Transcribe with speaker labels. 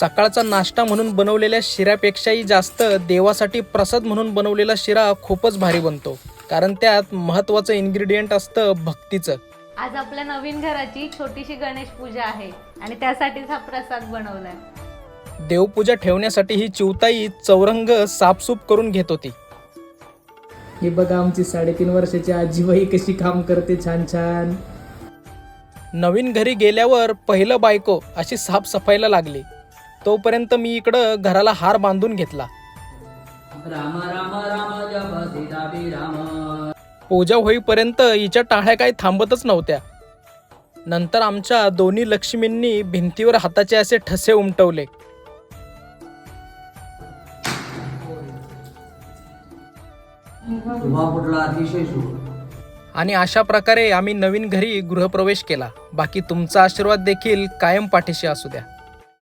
Speaker 1: सकाळचा नाश्ता म्हणून बनवलेल्या शिऱ्यापेक्षाही जास्त देवासाठी प्रसाद म्हणून बनवलेला शिरा खूपच भारी बनतो. कारण त्यात महत्त्वाचं इन्ग्रेडियंट असतं भक्तीचं.
Speaker 2: आज आपल्या नवीन घराची छोटीशी गणेश पूजा आहे आणि त्यासाठीच हा प्रसाद बनवलाय.
Speaker 1: देवपूजा ठेवण्यासाठी ही चिवताई चौरंग साफसूफ करून घेत होती.
Speaker 3: हे बघा आमची साडेतीन वर्षाची आजीबाई कशी काम करते छान छान.
Speaker 1: नवीन घरी गेल्यावर पहिलं बायको अशी साफसफाईला लागली. तोपर्यंत मी इकडं घराला हार बांधून घेतला.
Speaker 4: राम राम राम जप सीतापी राम.
Speaker 1: पूजा होईपर्यंत हिच्या टाळ्या काही थांबतच नव्हत्या. नंतर आमच्या दोन्ही लक्ष्मींनी भिंतीवर हाताचे असे ठसे उमटवले.
Speaker 4: अतिशय शुभ
Speaker 1: आणि अशा प्रकारे आम्ही नवीन घरी गृहप्रवेश केला. बाकी तुमचा आशीर्वाद देखील कायम पाठीशी असू द्या.